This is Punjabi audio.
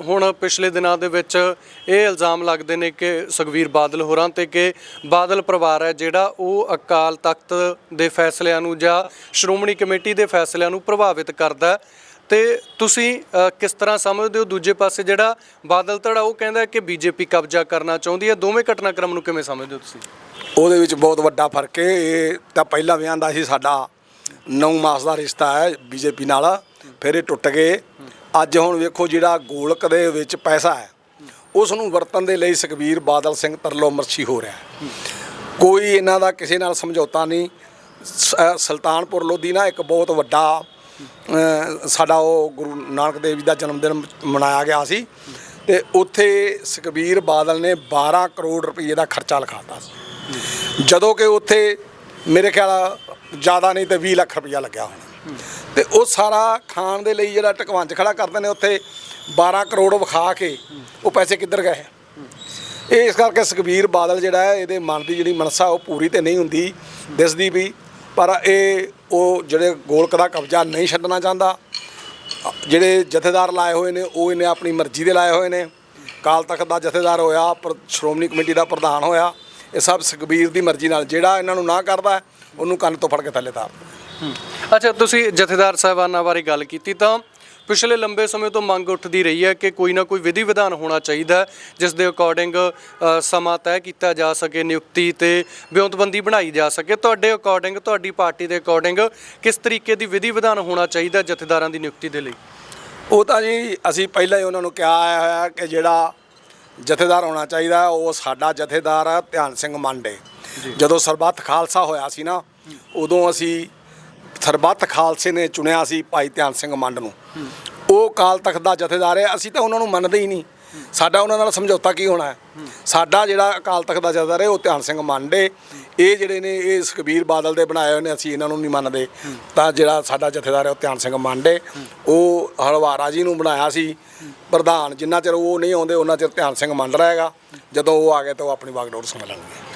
ਹੁਣ ਪਿਛਲੇ ਦਿਨਾਂ ਦੇ ਵਿੱਚ ਇਹ ਇਲਜ਼ਾਮ ਲੱਗਦੇ ਨੇ ਕਿ ਸੁਖਵੀਰ ਬਾਦਲ ਹੋਰਾਂ ਤੇ ਕਿ ਬਾਦਲ ਪਰਿਵਾਰ ਹੈ ਜਿਹੜਾ ਉਹ ਅਕਾਲ ਤਖਤ ਦੇ ਫੈਸਲਿਆਂ ਨੂੰ ਜਾਂ ਸ਼੍ਰੋਮਣੀ ਕਮੇਟੀ ਦੇ ਫੈਸਲਿਆਂ ਨੂੰ ਪ੍ਰਭਾਵਿਤ ਕਰਦਾ ਹੈ। ਤੇ ਤੁਸੀਂ ਕਿਸ ਤਰ੍ਹਾਂ ਸਮਝਦੇ ਹੋ ਦੂਜੇ ਪਾਸੇ ਜਿਹੜਾ ਬਾਦਲ ਧੜਾ ਉਹ ਕਹਿੰਦਾ ਹੈ ਕਿ ਬੀਜੇਪੀ ਕਬਜ਼ਾ ਕਰਨਾ ਚਾਹੁੰਦੀ ਹੈ? ਦੋਵੇਂ ਘਟਨਾਕ੍ਰਮ ਨੂੰ ਕਿਵੇਂ ਸਮਝਦੇ ਹੋ ਤੁਸੀਂ? ਉਹਦੇ ਵਿੱਚ ਬਹੁਤ ਵੱਡਾ ਫ਼ਰਕ ਹੈ। ਇਹ ਤਾਂ ਪਹਿਲਾਂ ਵਿਆਹ ਦਾ ਸੀ ਸਾਡਾ 9 ਮਾਸ ਦਾ ਰਿਸ਼ਤਾ ਹੈ ਬੀਜੇਪੀ ਨਾਲ। ਫਿਰ ਇਹ ਟੁੱਟ ਗਏ। ਅੱਜ ਹੁਣ ਵੇਖੋ ਜਿਹੜਾ ਗੋਲਕ ਦੇ ਵਿੱਚ ਪੈਸਾ ਹੈ, ਉਸ ਨੂੰ ਵਰਤਣ ਦੇ ਲਈ ਸੁਖਬੀਰ ਬਾਦਲ ਸਿੰਘ ਤਰਲੋ ਮਰਸ਼ੀ ਹੋ ਰਿਹਾ ਕੋਈ ਇਹਨਾਂ ਦਾ ਕਿਸੇ ਨਾਲ ਸਮਝੌਤਾ ਨਹੀਂ। ਸ- ਸੁਲਤਾਨਪੁਰ ਲੋਧੀ ਨਾ ਇੱਕ ਬਹੁਤ ਵੱਡਾ ਸਾਡਾ ਉਹ ਗੁਰੂ ਨਾਨਕ ਦੇਵ ਜੀ ਦਾ ਜਨਮ ਦਿਨ ਮਨਾਇਆ ਗਿਆ ਸੀ। ਤੇ ਉੱਥੇ ਸੁਖਬੀਰ ਬਾਦਲ ਨੇ 12 ਕਰੋੜ ਰੁਪਏ ਦਾ ਖਰਚਾ ਲਿਖਾਤਾ ਸੀ। ਜਦੋਂ ਕਿ ਉੱਥੇ ਮੇਰੇ ਖਿਆਲ ਜ਼ਿਆਦਾ ਨਹੀਂ ਤੇ 20 ਲੱਖ ਰੁਪਇਆ ਲੱਗਿਆ ਹੋਣਾ। ਤੇ ਉਹ ਸਾਰਾ ਖਾਣ ਦੇ ਲਈ ਜਿਹੜਾ ਟਕਵੰਜ ਖੜਾ ਕਰਦੇ ਨੇ ਉੱਥੇ 12 ਕਰੋੜ ਵਿਖਾ ਕੇ ਉਹ ਪੈਸੇ ਕਿੱਧਰ ਗਏ? ਇਹ ਇਸ ਕਰਕੇ ਸੁਖਬੀਰ ਬਾਦਲ ਜਿਹੜਾ ਹੈ, ਇਹਦੇ ਮਨ ਦੀ ਜਿਹੜੀ ਮਨਸਾ ਉਹ ਪੂਰੀ ਤੇ ਨਹੀਂ ਹੁੰਦੀ ਦਿਸਦੀ ਵੀ, ਪਰ ਇਹ ਉਹ ਜਿਹੜੇ ਗੋਲਕ ਦਾ ਕਬਜ਼ਾ ਨਹੀਂ ਛੱਡਣਾ ਚਾਹੁੰਦਾ। ਜਿਹੜੇ ਜਥੇਦਾਰ ਲਾਏ ਹੋਏ ਨੇ, ਉਹ ਇਹਨੇ ਆਪਣੀ ਮਰਜ਼ੀ ਦੇ ਲਾਏ ਹੋਏ ਨੇ। ਕਾਲ ਤਖਤ ਦਾ ਜਥੇਦਾਰ ਹੋਇਆ, ਪਰ ਸ਼੍ਰੋਮਣੀ ਕਮੇਟੀ ਦਾ ਪ੍ਰਧਾਨ ਹੋਇਆ। ਇਹ ਸਭ ਸੁਖਬੀਰ ਦੀ ਮਰਜ਼ੀ ਨਾਲ ਜਿਹੜਾ ਇਹਨਾਂ ਨੂੰ ਨਾ ਕਰਦਾ, ਉਹਨੂੰ ਕੰਨ ਤੋਂ ਫੜ ਕੇ ਥੱਲੇ ਤਾਰ ਅੱਛਾ ਤੁਸੀਂ ਜਥੇਦਾਰ ਸਾਹਿਬਾਨਾਂ ਬਾਰੇ ਗੱਲ ਕੀਤੀ ਤਾਂ ਪਿਛਲੇ ਲੰਬੇ ਸਮੇਂ ਤੋਂ ਮੰਗ ਉੱਠਦੀ ਰਹੀ ਹੈ ਕਿ ਕੋਈ ਨਾ ਕੋਈ ਵਿਧੀ ਵਿਧਾਨ ਹੋਣਾ ਚਾਹੀਦਾ ਜਿਸ ਦੇ ਅਕੋਰਡਿੰਗ ਸਮਾਂ ਤੈਅ ਕੀਤਾ ਜਾ ਸਕੇ ਨਿਯੁਕਤੀ ਤੇ ਵਿਉਂਤਬੰਦੀ ਬਣਾਈ ਜਾ ਸਕੇ। ਤੁਹਾਡੇ ਅਕੋਰਡਿੰਗ ਤੁਹਾਡੀ ਪਾਰਟੀ ਦੇ ਅਕੋਰਡਿੰਗ ਕਿਸ ਤਰੀਕੇ ਦੀ ਵਿਧੀ ਵਿਧਾਨ ਹੋਣਾ ਚਾਹੀਦਾ ਜਥੇਦਾਰਾਂ ਦੀ ਨਿਯੁਕਤੀ ਦੇ ਲਈ? ਉਹ ਤਾਂ ਜੀ ਅਸੀਂ ਪਹਿਲਾਂ ਹੀ ਉਹਨਾਂ ਨੂੰ ਕਿਹਾ ਆਇਆ ਹੋਇਆ ਕਿ ਜਿਹੜਾ ਜਥੇਦਾਰ ਹੋਣਾ ਚਾਹੀਦਾ ਉਹ ਸਾਡਾ ਜਥੇਦਾਰ ਹੈ ਧਿਆਨ ਸਿੰਘ ਮੰਡੇ। ਜਦੋਂ ਸਰਬੱਤ ਖਾਲਸਾ ਹੋਇਆ ਸੀ ਨਾ ਉਦੋਂ ਅਸੀਂ ਸਰਬੱਤ ਖਾਲਸੇ ਨੇ ਚੁਣਿਆ ਸੀ ਭਾਈ ਧਿਆਨ ਸਿੰਘ ਮੰਡ ਨੂੰ। ਉਹ ਕਾਲ ਤਖਤ ਦਾ ਜਥੇਦਾਰ ਹੈ, ਅਸੀਂ ਤਾਂ ਉਹਨਾਂ ਨੂੰ ਮੰਨਦੇ ਹੀ ਨਹੀਂ। ਸਾਡਾ ਉਹਨਾਂ ਨਾਲ ਸਮਝੌਤਾ ਕੀ ਹੋਣਾ ਹੈ? ਸਾਡਾ ਜਿਹੜਾ ਅਕਾਲ ਤਖਤ ਦਾ ਜਥੇਦਾਰ ਹੈ, ਉਹ ਧਿਆਨ ਸਿੰਘ ਮੰਡੇ ਇਹ ਜਿਹੜੇ ਨੇ, ਇਹ ਸੁਖਬੀਰ ਬਾਦਲ ਦੇ ਬਣਾਏ ਹੋਏ ਨੇ, ਅਸੀਂ ਇਹਨਾਂ ਨੂੰ ਨਹੀਂ ਮੰਨਦੇ। ਤਾਂ ਜਿਹੜਾ ਸਾਡਾ ਜਥੇਦਾਰ ਹੈ, ਉਹ ਧਿਆਨ ਸਿੰਘ ਮੰਡੇ ਉਹ ਹਲਵਾਰਾ ਜੀ ਨੂੰ ਬਣਾਇਆ ਸੀ। ਪ੍ਰਧਾਨ ਜਿੰਨਾ ਚਿਰ ਉਹ ਨਹੀਂ ਆਉਂਦੇ, ਉਹਨਾਂ ਚਿਰ ਧਿਆਨ ਸਿੰਘ ਮੰਡ ਰਹੇਗਾ। ਜਦੋਂ ਉਹ ਆ ਗਏ ਤਾਂ ਉਹ ਆਪਣੀ ਵਾਗਡੋਰ ਸੰਭਾਲਣਗੇ।